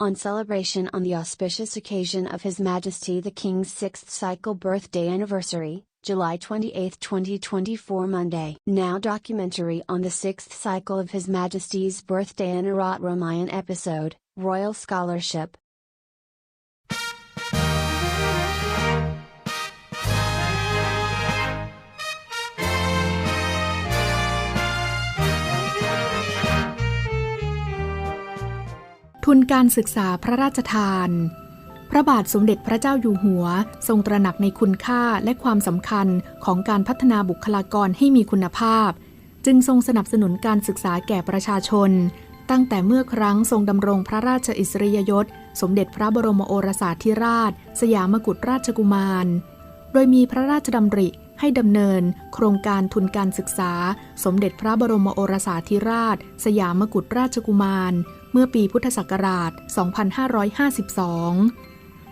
on celebration on the auspicious occasion of His Majesty the King's sixth cycle birthday anniversary, July 28, 2024 Monday. Now documentary on the sixth cycle of His Majesty's birthday Anarat Ramayan episode, Royal Scholarship. ทุนการศึกษาพระราชทาน พระบาทสมเด็จพระเจ้าอยู่หัว ทรงตระหนักในคุณค่าและความสำคัญของการพัฒนาบุคลากรให้มีคุณภาพ จึงทรงสนับสนุนการศึกษาแก่ประชาชน ตั้งแต่เมื่อครั้งทรงดำรงพระราชอิสริยยศ สมเด็จพระบรมโอรสาธิราช สยามกุฎราชกุมาร โดยมีพระราชดำริ ให้ดำเนิน โครงการทุนการศึกษา สมเด็จพระบรมโอรสาธิราช สยามกุฎราชกุมาร เมื่อปีพุทธศักราช 2552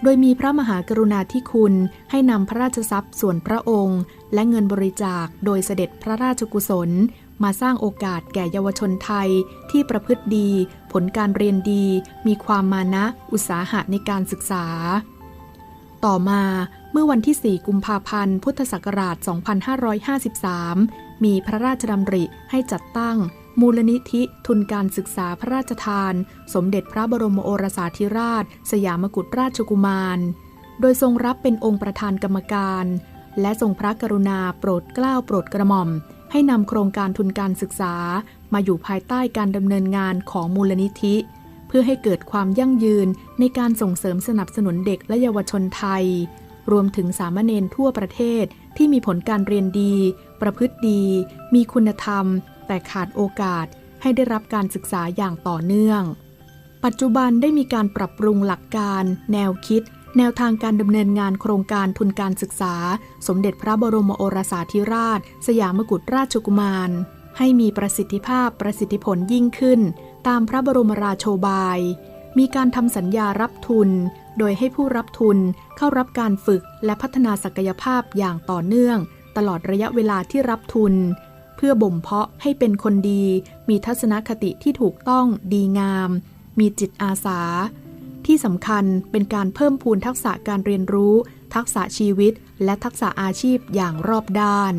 โดยมีพระมหากรุณาธิคุณให้นำพระราชทรัพย์ส่วนพระองค์ และเงินบริจาคโดยเสด็จพระราชกุศล มาสร้างโอกาสแก่เยาวชนไทยที่ประพฤติดี ผลการเรียนดี มีความมานะ อุตสาหะในการศึกษา ต่อมา เมื่อวันที่ 4 กุมภาพันธ์ พุทธศักราช 2553 มีพระราชดำริให้จัดตั้ง มูลนิธิทุนการศึกษาพระราชทาน สมเด็จพระบรมโอรสาธิราช สยามกุฎราชกุมาร โดยทรงรับเป็นองค์ประธานกรรมการ และทรงพระกรุณาโปรดเกล้าโปรดกระหม่อม ให้นำโครงการทุนการศึกษา มาอยู่ภายใต้การดำเนินงานของมูลนิธิเพื่อให้เกิดความยั่งยืนในการส่งเสริมสนับสนุนเด็กและเยาวชนไทย รวมถึงสามเณรทั่วประเทศที่มีผลการเรียนดี ประพฤติดี มีคุณธรรม แต่ขาดโอกาสให้ได้รับการศึกษาอย่างต่อเนื่อง ปัจจุบันได้มีการปรับปรุงหลักการ แนวคิด แนวทางการดำเนินงานโครงการทุนการศึกษา สมเด็จพระบรมโอรสาธิราช สยามกุฎราชกุมาร ให้มีประสิทธิภาพประสิทธิผลยิ่งขึ้น ตามพระบรมราโชบาย มีการทำสัญญารับทุน โดยให้ผู้รับทุนเข้ารับการฝึกและพัฒนาศักยภาพอย่างต่อเนื่อง ตลอดระยะเวลาที่รับทุน เพื่อบ่มเพาะให้เป็นคนดี มีทัศนคติที่ถูกต้องดีงาม มีจิตอาสา ที่สำคัญเป็นการเพิ่มพูนทักษะการเรียนรู้ ทักษะชีวิต และทักษะอาชีพอย่างรอบด้าน